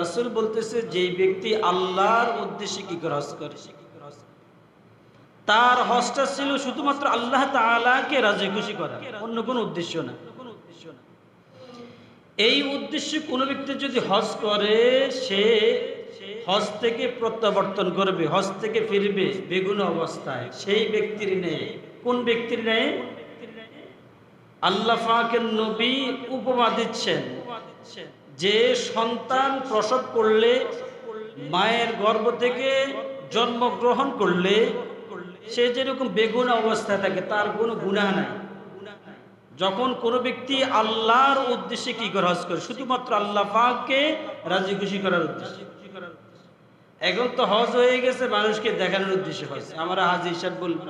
রাসূল বলতেছে, যেই ব্যক্তি আল্লাহর উদ্দেশ্যে কি হজ করে? তার হজটা ছিল শুধুমাত্র আল্লাহ তাআলাকে রাজি খুশি করা, অন্য কোনো উদ্দেশ্য না। এই উদ্দেশ্যে কোনো ব্যক্তি যদি হজ করে, সে হজ থেকে প্রত্যাবর্তন করবে, হজ থেকে ফিরবে বেগুন অবস্থায়, সেই ব্যক্তির নেই কোন ব্যক্তির নেই আল্লাহ পাকের নবী উপমা দিচ্ছেন। যে সন্তান প্রসব করলে, মায়ের গর্ভ থেকে জন্মগ্রহণ করলে, সে যেরকম বেগুন অবস্থায় থাকে, তার কোনো গুনাহ নাই। যখন কোনো ব্যক্তি আল্লাহর উদ্দেশ্যে কি করে হজ করে? শুধুমাত্র আল্লাহ পাককে রাজি খুশি করার উদ্দেশ্যে। এখন তো হজ হয়ে গেছে, মানুষকে দেখানোর উদ্দেশ্যে হজ। আমরা হাজি হিসাব বলব,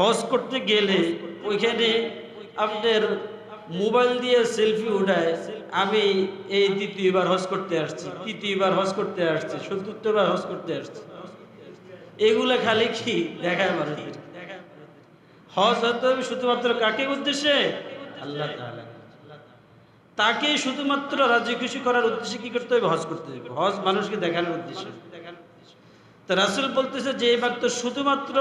হজ করতে গেলে ওইখানে আপনার মোবাইল দিয়ে সেলফি উঠায়, আমি এই দ্বিতীয়বার হজ করতে আসছি, তৃতীয়বার হজ করতে আসছি, চতুর্থবার হজ করতে আসছি। এগুলা খালি কি দেখায় মানুষদের? হজ হতে হবে শুধুমাত্র কাকে উদ্দেশ্যে? আল্লাহ তাকে শুধুমাত্র রাজি খুশি করার উদ্দেশ্যে কি করতে হবে? হজ করতে হবে। হজ মানুষকে দেখানোর উদ্দেশ্যে। তো রাসূল বলতেছে যে ব্যক্তি শুধুমাত্র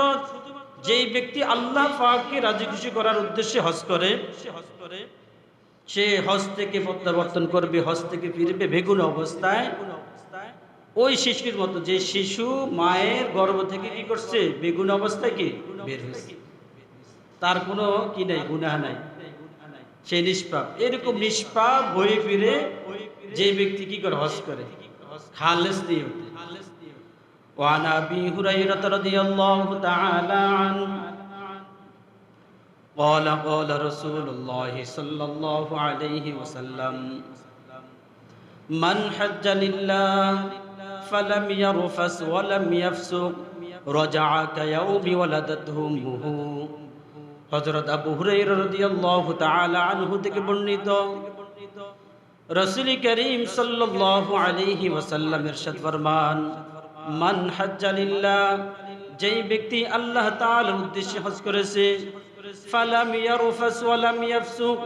যেই ব্যক্তি আল্লাহ পাককে রাজি খুশি করার উদ্দেশ্যে হজ করে, সে হজ থেকে প্রত্যাবর্তন করবে, হজ থেকে ফিরবে বেগুন অবস্থায়। ওই শিশুর মতো, যে শিশু মায়ের গর্ভ থেকে কি করছে? বেগুন অবস্থায় কি? বের হয়েছে। তার কোনো কি নাই, গুনাহ নাই। সে নিষ্পাপ। এরকম নিষ্পাপ হয়ে ফিরে যে ব্যক্তি কি করে? হজ করে। খালেস ওঠে وعن ابي هريره رضي الله تعالى عنه قال قال رسول الله صلى الله عليه وسلم من حج لله فلم يرفس ولم يفسق رجع كيوم ولدته امه হযরত আবু হুরায়রা রাদিয়াল্লাহু তাআলা আনহু থেকে বর্ণিত রাসূল করিম সাল্লাল্লাহু আলাইহি ওয়াসাল্লাম ইরশাদ ফরমান মান হাজ্জা লিল্লাহ, যেই ব্যক্তি আল্লাহ তাআলার উদ্দেশ্যে হজ করেছে, ফালাম ইয়ারফাস ওয়ালাম ইয়াফসুক,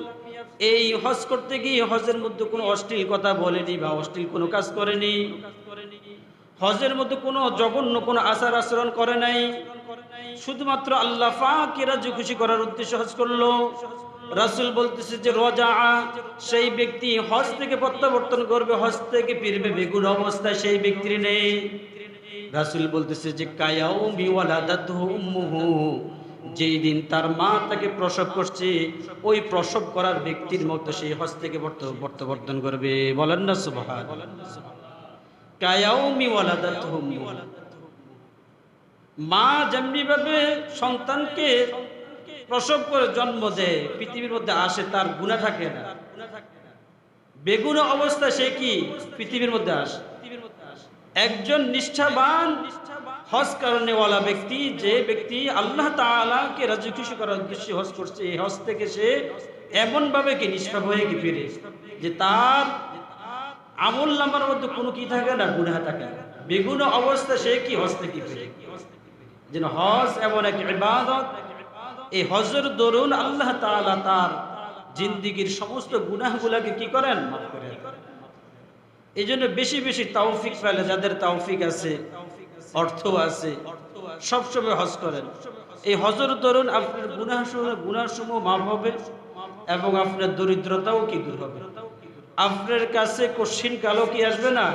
এই হজ করতে গিয়ে হজের মধ্যে কোনো অশ্লীল কথা বলেনি বা অশ্লীল কোনো কাজ করেনি, হজের মধ্যে কোনো জঘন্য কোনো আচার আচরণ করে নাই, শুধুমাত্র আল্লাহ ফাঁকে রাজ্য খুশি করার উদ্দেশ্যে হজ করল। রাসুল বলতেছে যে, রজা, সেই ব্যক্তি হজ থেকে প্রত্যাবর্তন করবে, হজ থেকে ফিরবে, বেগুন অবস্থায় সেই ব্যক্তির নেই। রাসুল বলতেছে যে কায়াও উম্মুহু। যেই দিন তার মা তাকে প্রসব করছে, ওই প্রসব করার ব্যক্তির মতো সেই হজ থেকে প্রত্যাবর্তন করবে। বলেন না, সুবহান। কায়াউমি ওয়ালাদাতুহু মা যেমনি ভাবে সন্তানকে প্রসব করে জন্ম দেয়, পৃথিবীর মধ্যে আসে, তার গুণা থাকে না। বেগুন অবস্থা সে কি? পৃথিবীর মধ্যে আসে। একজন নিষ্ঠাবান হজ কারণেওয়ালা ব্যক্তি, যে ব্যক্তি আল্লাহ তাআলাকে রাজি খুশি করার উদ্দেশ্যে হজ করছে, এই হজ থেকে সে এমন ভাবে কি নিষ্পাপ হয়ে কি ফিরে? যে তার আমল নামার মধ্যে কোনো কি থাকে না, গুনাহ থাকে বেগুন অবস্থা সে কি হজ থেকে ফিরে? যেন হজ এমন এক ইবাদত, এই হজের দরুন আল্লাহ তাআলা তার জিন্দিগির সমস্ত গুনাহগুলাকে কি করেন? মাফ করে দেন। এই জন্য বেশি বেশি তাওফিক ফেলে যাদের তাওফিক আছে অর্থ আছে, সবসময় হজ করেন। এই হজর দরুন আপনার গুনাহ গুনাহ সমূহ মাফ হবে এবং আপনার দরিদ্রতাও কি দূর হবে। আপনার কাছে কশিন কালো কি আসবে না?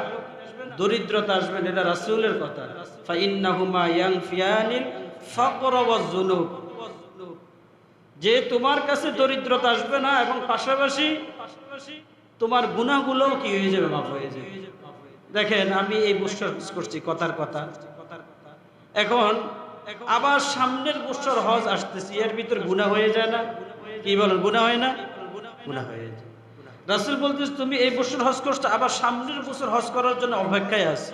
দরিদ্রতা আসবে না, এটা রাসূলের কথা। ফাইন্নাহুমা ইয়ানফিয়ানিল ফাকর ওয়াজ যুনুব। যে তোমার কাছে দরিদ্রতা আসবে না, এবং পাশাপাশি তোমার গুণাগুলোও কি হয়ে যাবে? মাফ হয়ে যাবে। দেখেন, আমি এই বছর করছি, কথার কথা। এখন আবার সামনের বছর হজ আসতেছি, এর ভিতর গুণা হয়ে যায় না। কি বলেন গুণা হয় না? গুণা হয়ে যায়। রাসুল বলতেছে, তুমি এই বছর হজ করছ, আবার সামনের বছর হজ করার জন্য অপেক্ষায় আছে।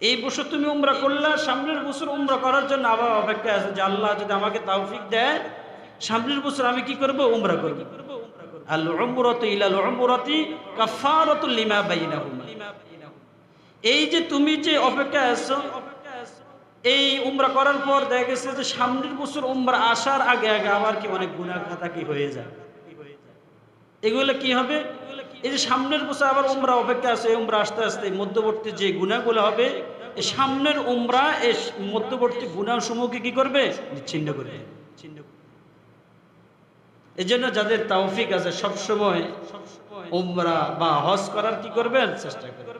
এই বছর তুমি উমরা করলা, সামনের বছর উমরা করার জন্য আবার অপেক্ষায় আছে যে আল্লাহ যদি আমাকে তাওফিক দেয়, সামনের বছর আমি কি করব? উমরা করব। এই যে তুমি যে অপেক্ষা আছো, এই উমরা করার পর দেখা গেছে যে সামনের বছর উমরা আসার আগে আগে আবার কি অনেক গুণা খাতা কি হয়ে যায়। এগুলো কি হবে? এই যে সামনের বছর আবার উমরা অপেক্ষা আছে উমরা আস্তে আস্তে মধ্যবর্তী যে গুণাগুলো হবে সামনের উমরা, এই মধ্যবর্তী গুণাসমূহকে কি করবে ছিন্ন করবে? ছিন্ন করবে। এজন্য যাদের তাওফিক আছে সবসময় উমরা বা হজ করার কি করবেন? চেষ্টা করবেন।